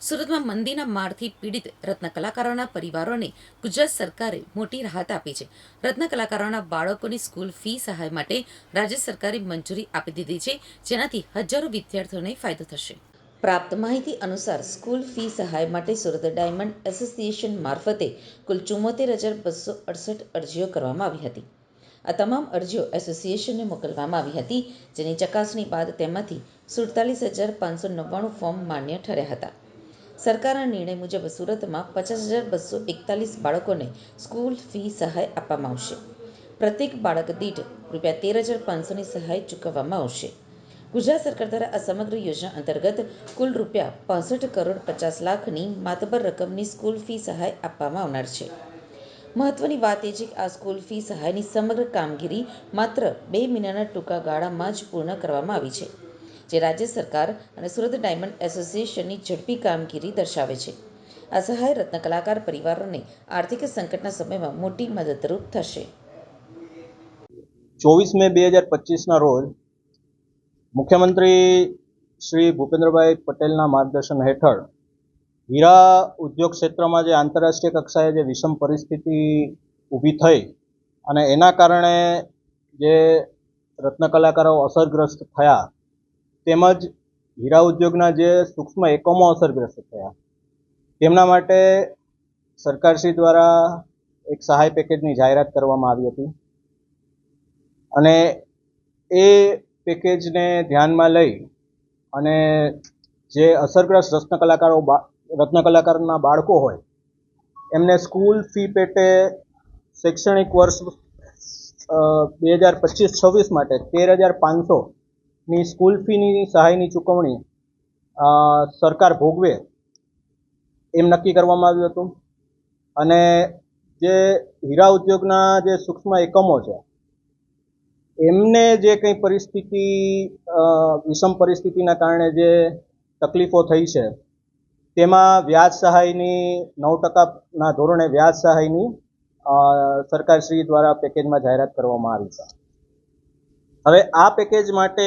સુરતમાં મંદીના મારથી પીડિત રત્ન કલાકારોના પરિવારોને ગુજરાત સરકારે મોટી રાહત આપી છે. રત્ન કલાકારોના બાળકોની સ્કૂલ ફી સહાય માટે રાજ્ય સરકારે મંજૂરી આપી દીધી છે, જેનાથી હજારો વિદ્યાર્થીઓને ફાયદો થશે. પ્રાપ્ત માહિતી અનુસાર સ્કૂલ ફી સહાય માટે સુરત ડાયમંડ એસોસિએશન મારફતે કુલ ચુમ્મોતેર હજાર બસો અડસઠ અરજીઓ કરવામાં આવી હતી. આ તમામ અરજીઓ એસોસિએશનને મોકલવામાં આવી હતી, જેની ચકાસણી બાદ તેમાંથી સુડતાલીસ હજાર પાંચસો નવ્વાણું ફોર્મ માન્ય ઠર્યા હતા. સરકારના નિર્ણય મુજબ સુરતમાં પચાસ હજાર બસો એકતાલીસ બાળકોને સ્કૂલ ફી સહાય આપવામાં આવશે. પ્રત્યેક બાળક દીઠ રૂપિયા તેર હજાર પાંચસોની સહાય ચૂકવવામાં આવશે. ગુજરાત સરકાર દ્વારા આ સમગ્ર યોજના અંતર્ગત કુલ રૂપિયા પાસઠ કરોડ પચાસ લાખની માતબર રકમની સ્કૂલ ફી સહાય આપવામાં આવનાર છે. મહત્વની વાત એ છે કે આ સ્કૂલ ફી સહાયની સમગ્ર કામગીરી માત્ર બે મહિનાના ટૂંકા ગાળામાં જ પૂર્ણ કરવામાં આવી છે. જે રાજ્ય સરકાર અને સુરત ડાયમંડ એસોસિએશનની ઝડપી કામગીરી દર્શાવે છે. આ સહાય રત્ન કલાકાર પરિવારોને આર્થિક સંકટના સમયમાં મોટી મદદરૂપ થશે. ચોવીસ મે બે હજાર પચીસના રોજ મુખ્યમંત્રી શ્રી ભૂપેન્દ્રભાઈ પટેલના માર્ગદર્શન હેઠળ હીરા ઉદ્યોગ ક્ષેત્રમાં જે આંતરરાષ્ટ્રીય કક્ષાએ જે વિષમ પરિસ્થિતિ ઊભી થઈ અને એના કારણે જે રત્ન કલાકારો અસરગ્રસ્ત થયા તેમજ હીરા ઉદ્યોગના જે સૂક્ષ્મ એકમો અસરગ્રસ્ત થયા. તેમના માટે સરકારશ્રી દ્વારા એક સહાય પેકેજની જાહેરાત કરવામાં આવી હતી. અને એ પેકેજને ધ્યાનમાં લઈ અને જે અસરગ્રસ્ત રત્ન કલાકારો રત્ન કલાકારના બાળકો હોય, એમને સ્કૂલ ફી પેટે શૈક્ષણિક વર્ષ બે હજાર પચીસ છવ્વીસ માટે તેર હજાર પાંચસોની સ્કૂલ ફીની સહાયની ચૂકવણી સરકાર ભોગવે એમ નક્કી કરવામાં આવ્યું હતું. અને જે હીરા ઉદ્યોગના જે સૂક્ષ્મ એકમો છે, એમને જે કંઈ પરિસ્થિતિ વિષમ પરિસ્થિતિના કારણે જે તકલીફો થઈ છે, તેમાં વ્યાજ સહાયની નવ ટકાના ધોરણે વ્યાજ સહાયની સરકારશ્રી દ્વારા પેકેજમાં જાહેરાત કરવામાં આવી છે. હવે આ પેકેજ માટે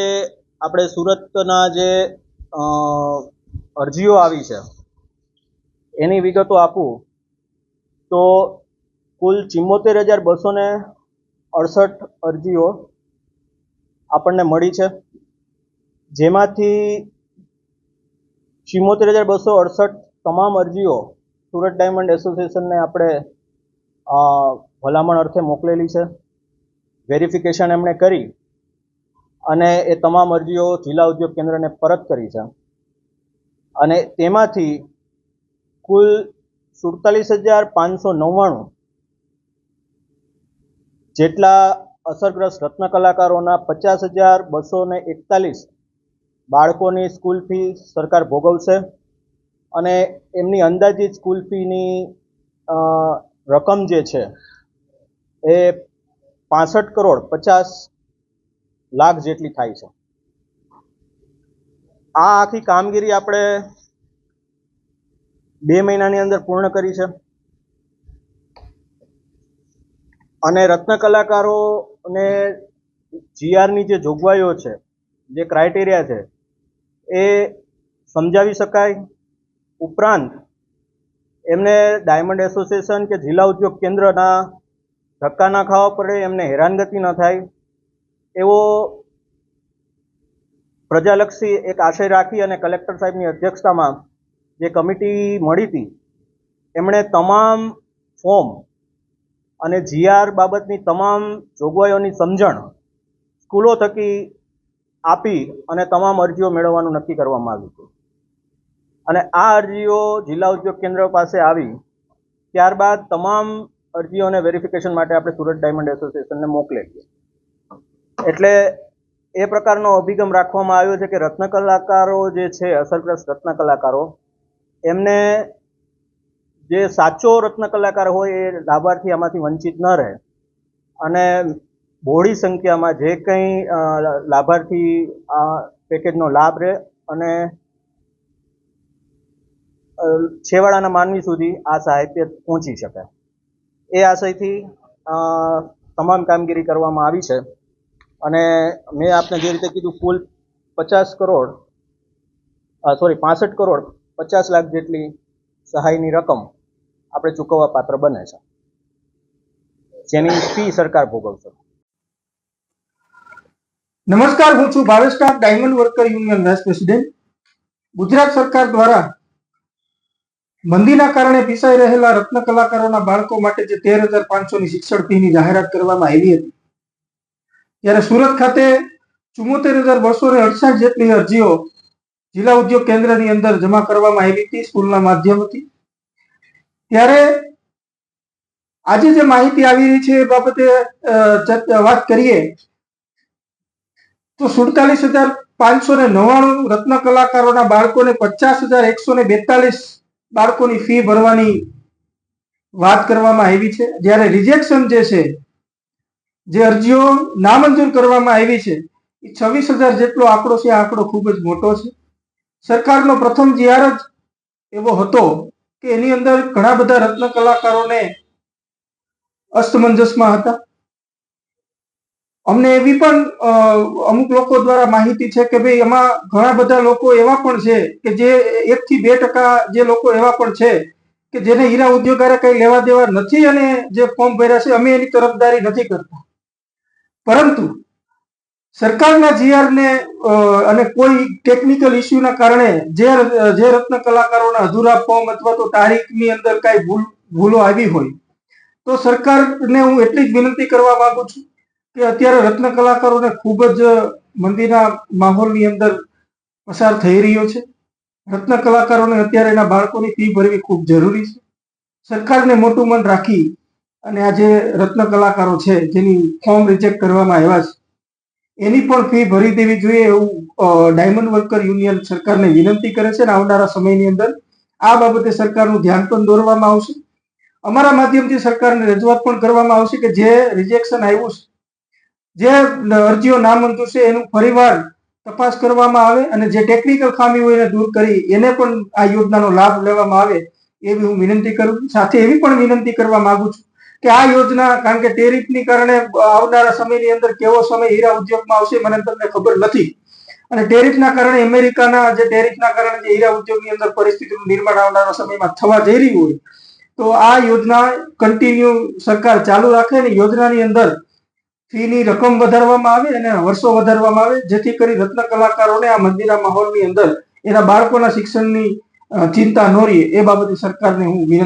આપણે સુરતના જે અરજીઓ આવી છે, એની વિગતો આપું. તો કુલ ચિમ્મોતેર હજાર બસો ને અડસઠ અરજીઓ આપણને મળી છે. જેમાંથી ચિમ્મોતેર હજાર બસો અડસઠ તમામ અરજીઓ સુરત ડાયમંડ એસોસિએશનને આપણે ભલામણ અર્થે મોકલેલી છે. વેરિફિકેશન એમણે કરી. અને એ તમામ અરજીઓ જિલ્લા ઉદ્યોગ કેન્દ્રને પરત કરી છે. અને તેમાંથી કુલ સુડતાલીસ હજાર પાંચસો નવ્વાણું જેટલા અસરગ્રસ્ત રત્ન કલાકારોના પચાસ હજાર બસો ને એકતાલીસ બાળકોની સ્કૂલ ફી સરકાર ભોગવશે અને એમની અંદાજિત સ્કૂલ ફીની રકમ જે છે એ પાસઠ કરોડ પચાસ લાખ જેટલી થાય છે. આ આખી કામગીરી આપણે બે મહિનાની અંદર પૂર્ણ કરી છે. અને રત્ન કલાકારોને જીઆરની જે જોગવાઈઓ છે, જે ક્રાઇટેરિયા છે, એ સમજાવી શકાય. ઉપરાંત, એમને ડાયમંડ એસોસિએશન કે જિલ્લા ઉદ્યોગ કેન્દ્રના ધક્કા ના ખાવા પડે, એમને હેરાનગતિ ન થાય. એવો પ્રજાલક્ષી એક આશય રાખી અને કલેક્ટર સાહેબની અધ્યક્ષતામાં જે કમિટી મળી હતી, એમણે તમામ ફોર્મ અને જીઆર બાબતની તમામ જોગવાઈઓની સમજણ સ્કૂલો થકી આપી અને તમામ અરજીઓ મેળવવાનું નક્કી કરવામાં આવ્યું હતું. અને આ અરજીઓ જિલ્લા ઉદ્યોગ કેન્દ્ર પાસે આવી, ત્યારબાદ તમામ અરજીઓને વેરિફિકેશન માટે આપણે સુરત ડાયમંડ એસોસિએશનને મોકલેલી. એટલે એ પ્રકારનો અભિગમ રાખવામાં આવ્યો છે કે રત્ન કલાકારો જે છે, અસરગ્રસ્ત રત્ન કલાકારો, એમને જે સાચો રત્ન કલાકાર હોય એ લાભાર્થી આમાંથી વંચિત ન રહે. અને બહોળી સંખ્યામાં જે કંઈ લાભાર્થી આ પેકેજનો લાભ રહે અને છેવાડાના માનવી સુધી આ સાહિત્ય પહોંચી શકે. એ આશયથી તમામ કામગીરી કરવામાં આવી છે. અને મેં આપને જે રીતે કીધું કુલ પચાસ કરોડ સોરી પાસઠ કરોડ, પચાસ લાખ જેટલી સહાયની રકમ આપણે ચૂકવવા પાત્ર બને છે. જેની ફી સરકાર ભોગવશે. નમસ્કાર, હું છું Bhavesh staff diamond worker union vice president. Gujarat સરકાર દ્વારા મંદીના કારણે પીસાઈ રહેલા રત્ન કલાકારોના બાળકો માટે જે તેર હજાર પાંચસોની શિક્ષણ ફીની જાહેરાત કરવામાં આવી હતી ત્યારે સુરત ખાતે ચુમ્મોતેર હજાર બસો ને અડસઠ જેટલી અરજીઓ જિલ્લા ઉદ્યોગ કેન્દ્રની અંદર જમા કરવામાં આવી હતી, સ્કૂલના માધ્યમથી. ત્યારે આજે જે માહિતી આવી રહી છે એ બાબતે વાત કરીએ, તો સુડતાલીસ હજાર પાંચસો ને નવ્વાણું રત્ન કલાકારોના બાળકોને પચાસ હજાર એકસો ને બેતાલીસ બાળકોની ફી ભરવાની વાત કરવામાં આવી છે. જ્યારે રિજેક્શન જે છે જે અરજીઓ નામંજૂર કરવામાં આવી છે, એ છવ્વીસ હજાર જેટલો આંકડો છે, આ આંકડો ખૂબ જ મોટો છે. સરકારનો પ્રથમ જીઆર જ એવો હતો કે એની અંદર ઘણા બધા રત્ન કલાકારોને અસ્તમંજસમાં હતા. અમને એવી પણ અમુક લોકો દ્વારા માહિતી છે કે ભાઈ એમાં ઘણા બધા લોકો એવા પણ છે કે જે એક થી બે ટકા જે લોકો એવા પણ છે કે જેને હીરા ઉદ્યોગારે કઈ લેવા દેવા નથી અને જે ફોર્મ ભર્યા છે, અમે એની તરફદારી નથી કરતા. પરંતુ સરકારના જીઆરને અને કોઈ ટેકનિકલ ઇસ્યુના કારણે જે જે રત્ન કલાકારોના અધૂરા ફોર્મ અથવા તો તારીખની અંદર કઈ ભૂલ, ભૂલો આવી હોય, તો સરકારને હું એટલી જ વિનંતી કરવા માંગુ છું કે અત્યારે રત્ન કલાકારોને ખૂબ જ મંદીના માહોલની અંદર પસાર થઈ રહ્યો છે. રત્ન કલાકારોને અત્યારે એના બાળકોની ફી ભરવી ખૂબ જરૂરી છે. સરકારને મોટું મન રાખી અને આ જે રત્ન કલાકારો છે, જેની ફોર્મ રિજેક્ટ કરવામાં આવ્યા છે, એની પણ ફી ભરી દેવી જોઈએ એવું ડાયમંડ વર્કર યુનિયન સરકારને વિનંતી કરે છે અને આવનારા સમયની અંદર આ બાબતે સરકારનું ધ્યાન પણ દોરવામાં આવશે. અમારા માધ્યમથી સરકારને રજૂઆત પણ કરવામાં આવશે કે જે રિજેક્શન આવ્યું છે, જે અરજીઓ નામંજૂર છે, એનું ફરીવાર તપાસ કરવામાં આવે અને જે ટેકનિકલ ખામી હોય એને દૂર કરી એને પણ આ યોજનાનો લાભ લેવામાં આવે એવી હું વિનંતી કરું સાથે એવી પણ વિનંતી કરવા માંગુ છું કે આ યોજના, કારણ કે ટેરિફની કારણે આવનારા સમયની અંદર કેવો સમય હીરા ઉદ્યોગમાં આવશે મને તમને ખબર નથી. અને ટેરિફના કારણે અમેરિકાના જે ટેરિફના કારણે જે હીરા ઉદ્યોગની અંદર પરિસ્થિતિનું નિર્માણ આવનારા સમયમાં થવા જઈ રહ્યું હોય, તો આ યોજના કન્ટિન્યુ સરકાર ચાલુ રાખે અને યોજનાની અંદર ફીની રકમ વધારવામાં આવે અને વર્ષો વધારવામાં આવે, જેથી કરી રત્ન કલાકારોને આ મંદિરના માહોલની અંદર એના બાળકોના શિક્ષણની ચિંતા ન રહે. એ બાબતે સરકારને હું વિનંતી